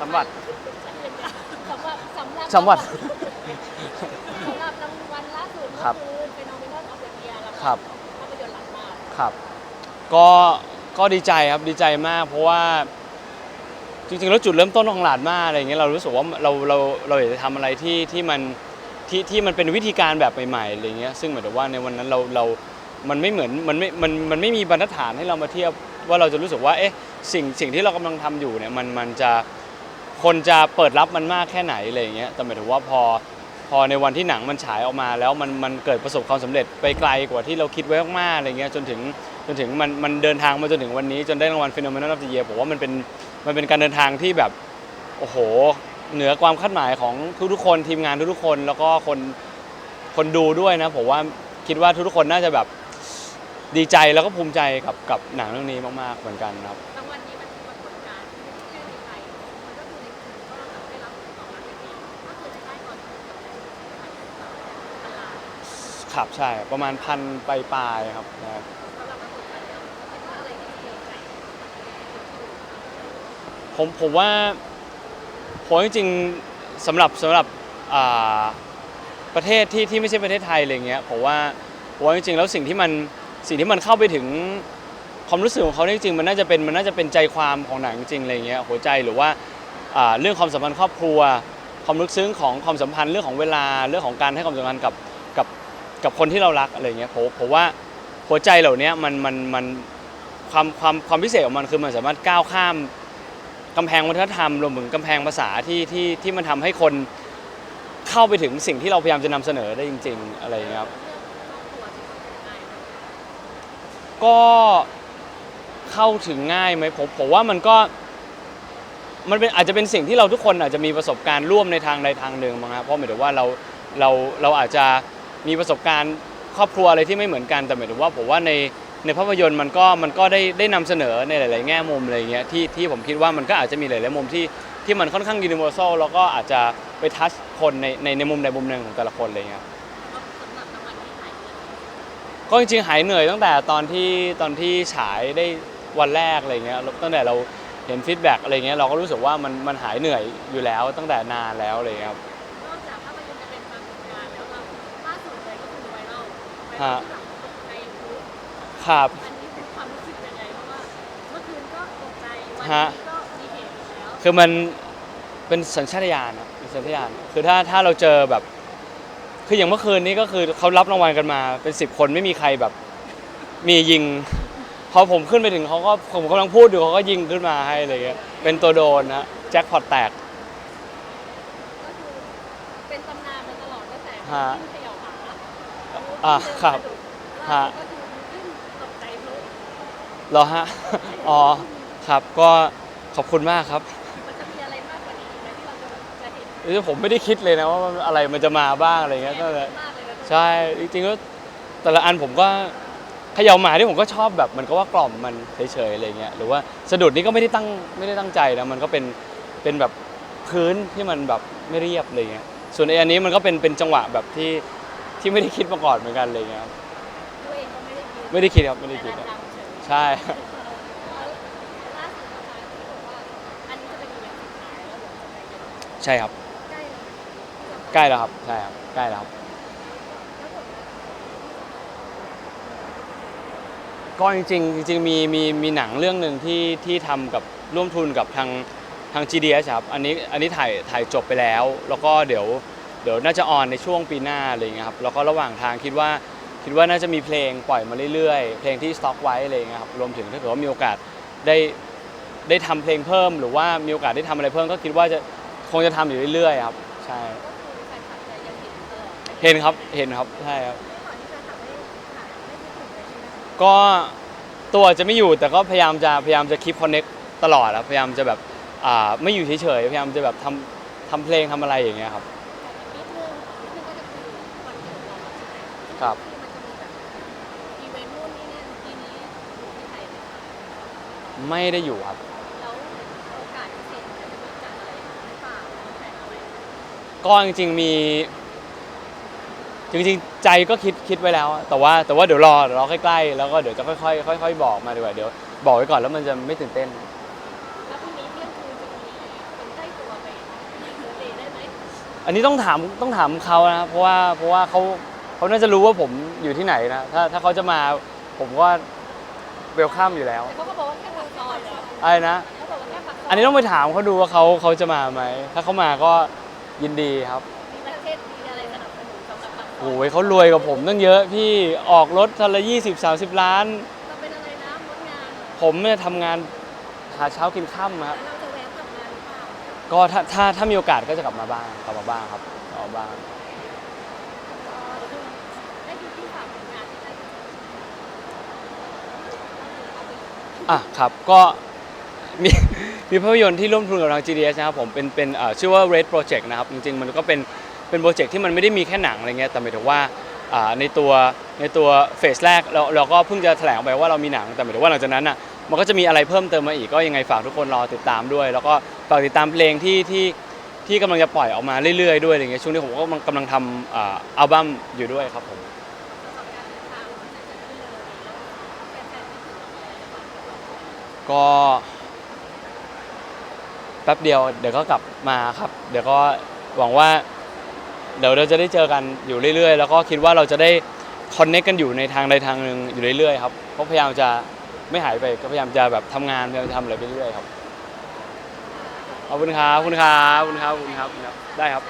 สำหรับสำหรับสำหรับสำหรับสำหรับรางวัลล่าสุดครัเมื่บอคืนเป็นโนมินอลออฟเดอะเยียร์แล้วครับ ภาพยนตร์หลังมากครับ ก็ก็ดีใจครับดีใจมาก เพราะว่าจริงๆแล้วจุดเริ่มต้นของหลาดมาอะไรอย่างเงี้ยเรารู้สึกว่าเราเราเราอยากจะทำอะไรที่ที่มันที่ที่มันเป็นวิธีการแบบใหม่ๆอะไรเงี้ยซึ่งหมายถึงว่าในวันนั้นเราเรา มันไม่เหมือนมันไม่มันมันไม่มีบรรทัดฐานให้เรามาเทียบว่าเราจะรู้สึกว่าเอ๊ะสิ่งสิ่งที่เรากำลังทำอยู่เนี่ยมันมันจะ คนจะเปิดรับมันมากแค่ไหนอะไรอย่างเงี้ยแต่หมายถึงว่าพอพอในวันที่หนังมันฉายออกมาแล้วมันมันเกิดประสบความสำเร็จไปไกลกว่าที่เราคิดไว้มากๆอะไรเงี้ยจนถึงจนถึงมันมันเดินทางมาจนถึงวันนี้จนได้รางวัล Phenomenal of the Year ผมว่ามันเป็นมันเป็นการเดินทางที่แบบโอ้โห เหนือความคาดหมายของทุกๆคนทีมงานทุกๆคน แล้วก็คนคนดูด้วยนะผมว่าคิดว่าทุกๆคนน่าจะแบบดีใจแล้วก็ภูมิใจกับกับหนังเรื่องนี้มากๆเหมือนกันครับ รางวัลนี้มันเป็นปรากฏการณ์ที่ไม่ใช่ในไทยมันก็คือในคืนก็ได้รับตอบรับที่ดีก็คือจะได้ก่อนเกือบจะพันล้าน ครับใช่ ประมาณพันปลายๆครับนะครับผมผมว่าผมจริงๆสำหรับสำหรับอ่าประเทศที่ที่ไม่ใช่ประเทศไทยอะไรเงี้ยผมว่าผมว่าจริงๆแล้วสิ่งที่มันสิ่งที่มันเข้าไปถึงความรู้สึกของเขาจริงๆมันน่าจะเป็นมันน่าจะเป็นใจความของหนังจริงๆอะไรเงี้ยหัวใจหรือว่าอ่าเรื่องความสัมพันธ์ครอบครัว ความลึกซึ้งของความสัมพันธ์เรื่องของเวลาเรื่องของการให้ความสำคัญกับ กับคนที่เรารักอะไรเงี้ยผมผมว่าหัวใจเหล่านี้มันมันมันความความความพิเศษของมันคือมันสามารถก้าวข้ามกำแพงวัฒนธรรมรวมถึงกำแพงภาษาที่ที่ที่มันทำให้คนเข้าไปถึงสิ่งที่เราพยายามจะนำเสนอได้จริง ๆ อะไรเงี้ยครับก็เข้าถึงง่ายไหมผมผมว่ามันก็มันเป็นอาจจะเป็นสิ่งที่เราทุกคนอาจจะมีประสบการณ์ร่วมในทางใดทางหนึ่งมั้งครับเพราะหมายถึงว่าเราเราเราอาจจะ มีประสบการณ์ครอบครัวอะไรที่ไม่เหมือนกันแต่หมายถึงว่าผมว่าในในภาพยนตร์มันก็มันก็ได้ได้นำเสนอในหลาย ๆ แง่มุมอะไรเงี้ยที่ที่ผมคิดว่ามันก็อาจจะมีหลาย ๆ มุมที่ที่มันค่อนข้างยูนิเวอร์แซลแล้วก็อาจจะไปทัชคนในในในมุมใดมุมหนึ่งของแต่ละคนอะไรเงี้ย ก็จริงๆหายเหนื่อยตั้งแต่ตอนที่ตอนที่ฉายได้วันแรกอะไรเงี้ยตั้งแต่เราเห็นฟีดแบ็กอะไรเงี้ยเราก็รู้สึกว่ามันมันหายเหนื่อยอยู่แล้วตั้งแต่นานแล้วอะไรเงี้ยครับ ฮะลที่แบบตกในยูทูบครับ อันนี้เป็นความรู้สึกยังไงเพราะว่าเมื่อคืนก็ตกใจวันฮะ นี้ก็มีเหตุแล้วคือมันเป็นสัญชาตญาณครับเป็นสัญชาตญาณคือถ้าถ้าเราเจอแบบ คืออย่างเมื่อคืนนี้ก็คือเขารับรางวัลกันมาเป็นสิบคนไม่มีใครแบบ มียิง พอผมขึ้นไปถึงเขาก็ผมกำลังพูดอยู่เขาก็ยิงขึ้นมาให้อะไรเงี้ยเป็นตัวโดนนะแจ็คพอตแตก ก็คือเป็นตำนานมาตลอดตั้งแต่ฮะขึ้นเขย่า หมาอะครับฮะล่าสุดก็คือขึ้นตกใจพลุเหรอฮะ อ๋อ ครับ ก็ขอบคุณมากครับมันจะมีอะไรมากกว่านี้อีกไหมที่เราจะจะเห็นเอ้ยผมไม่ได้คิดเลยนะว่ามันอะไรมันจะมาบ้างอะไรเงี้ยก็เลยมากเลยนะใช่ จริงๆก็แต่ละอันผมก็เขย่าหมาที่ผมก็ชอบแบบมันก็ว่ากล่อมมันเฉยๆอะไรเงี้ย หรือว่าสะดุดนี่ก็ไม่ได้ตั้งไม่ได้ตั้งใจนะ มันก็เป็นเป็นแบบพื้นที่มันแบบไม่เรียบอะไรเงี้ย ส่วนไอ้อันนี้มันก็เป็นเป็นจังหวะแบบที่ ที่ไม่ได้คิดมาก่อนเหมือนกันอะไรเงี้ยครับ ตัวเองก็ไม่ได้คิดไม่ได้คิดครับไม่ได้คิดแต่ครับ ดังๆเฉยใช่ล่าสุดนะคะที่บอกว่าอันนี้จะเป็นอีเวนต์สุดท้ายแล้วเดี๋ยวจะไปกันใช่ครับ ใกล้แล้วใกล้แล้วครับ ใช่ครับ ใกล้แล้วครับ ก็จริงๆจริงๆมีมีมีหนังเรื่องหนึ่งที่ที่ทำกับร่วมทุนกับทางทาง GDS ครับ อันนี้อันนี้ถ่ายถ่ายจบไปแล้ว แล้วก็เดี๋ยว เดี๋ยวน่าจะออนในช่วงปีหน้าอะไรอย่างเงี้ยครับแล้วก็ระหว่างทางคิดว่าคิดว่าน่าจะมีเพลงปล่อยมาเรื่อยๆ เพลงที่สต็อกไว้อะไรอย่างเงี้ยครับรวมถึงถ้าเกิดว่ามีโอกาสได้ได้ทำเพลงเพิ่ม หรือว่ามีโอกาสได้ทำอะไรเพิ่มก็คิดว่าจะคงจะทำอยู่เรื่อยๆครับใช่ก็คือแฟนคลับจะยังเห็นตลอดเห็นครับเห็นครับใช่ครับเมื่อก่อนที่แฟนคลับไม่ถ่ายไม่คิดถึงเลยใช่ไหมคะก็ตัวจะไม่อยู่แต่ก็พยายามจะพยายามจะคีปคอนเน็กตลอดครับพยายามจะแบบอ่าไม่อยู่เฉยๆพยายามจะแบบทำทำเพลงทำอะไรอย่างเงี้ยครับ นิดนึงนิดนึงก็จะคือวันเกิดเราใช่ไหม ครับที่มันจะมีแบบอีเวนต์นู่นนี่นั่นปีนี้อยู่ที่ไทยไหมคะไม่ได้อยู่ครับ แล้วโอกาสพิเศษจะมีจัดอะไรหรือเปล่าแข่งอะไรก็จริงๆมี จริงๆ ใจก็คิดคิดไว้แล้ว แต่ว่าแต่ว่าเดี๋ยวรอเดี๋ยวรอใกล้ๆ แล้วก็เดี๋ยวจะค่อยๆค่อยๆบอกมาดีกว่าเดี๋ยวบอกไว้ก่อนแล้วมันจะไม่ตื่นเต้น แล้วพรุ่งนี้เที่ยงคืนจะมีเป็นไต้ฝอันนี้ต้องถามต้องถามเขานะครับเพราะว่าเพราะว่าเขา เขาน่าจะรู้ว่าผมอยู่ที่ไหนนะ ถ้าถ้าเขาจะมาผมก็เวลคัมอยู่แล้วแต่เขาก็บอกว่าแค่ปากซอยเหรออะไรนะ เขาบอกว่าแค่ปากซอยอันนี้ต้องไปถามเขาดูว่าเขาเขาจะมาไหม ถ้าเขามาก็ยินดีครับ มีประเทศมีอะไรสนับสนุนสำหรับปากซอยโอ้ยเขารวยกว่าผมตั้งเยอะพี่ออกรถทันละ20 30ล้าน เราเป็นอะไรนะมดงานผมเนี่ยทำงานหาเช้ากินค่ำครับ แล้วเราจะแวะกลับมาหรือเปล่าก็ถ้าถ้าถ้ามีโอกาสก็จะกลับมาบ้างกลับมาบ้างครับกลับมาบ้าง ได้ดูที่ฝากผลงานที่ได้ อะครับก็มีมีภาพยนตร์ที่ร่วมทุนกับทาง GDS นะครับผมเป็นเป็นชื่อว่า Red Project นะครับจริงๆ มันก็เป็นเป็นโปรเจกต์ที่มันไม่ได้มีแค่หนังอะไรเงี้ยแต่หมายถึงว่าในตัวในตัวเฟสแรกเราเราก็เพิ่งจะแถลงออกไปว่าเรามีหนังแต่หมายถึงว่าหลังจากนั้นอะมันก็จะมีอะไรเพิ่มเติมมาอีกก็ยังไงฝากทุกคนรอติดตามด้วย แล้วก็ฝากติดตามเพลงที่ที่ที่กำลังจะปล่อยออกมาเรื่อยๆด้วยอะไรเงี้ยช่วงนี้ผมก็กำลังทำอัลบั้มอยู่ด้วยครับผม สำหรับการเดินทางมันจะเกิดขึ้นเลยแล้วแฟนๆที่ถึงเราแล้ว ก็แป๊บเดียวเดี๋ยวก็กลับมาครับ เดี๋ยวก็หวังว่า เดี๋ยวเราจะได้เจอกันอยู่เรื่อยๆ แล้วก็คิดว่าเราจะได้คอนเน c กกันอยู่ในทางใดทางหนึ่งอยู่เรื่อยๆครับเพราะพยายามจะไม่หายไปก็พยายามจะแบบทำงานพยายามจะทำอะไรไปเรื่อยๆครับขอบคุณครับขอบคุณครับขอบคุณครับขอบคุณครับได้ครับ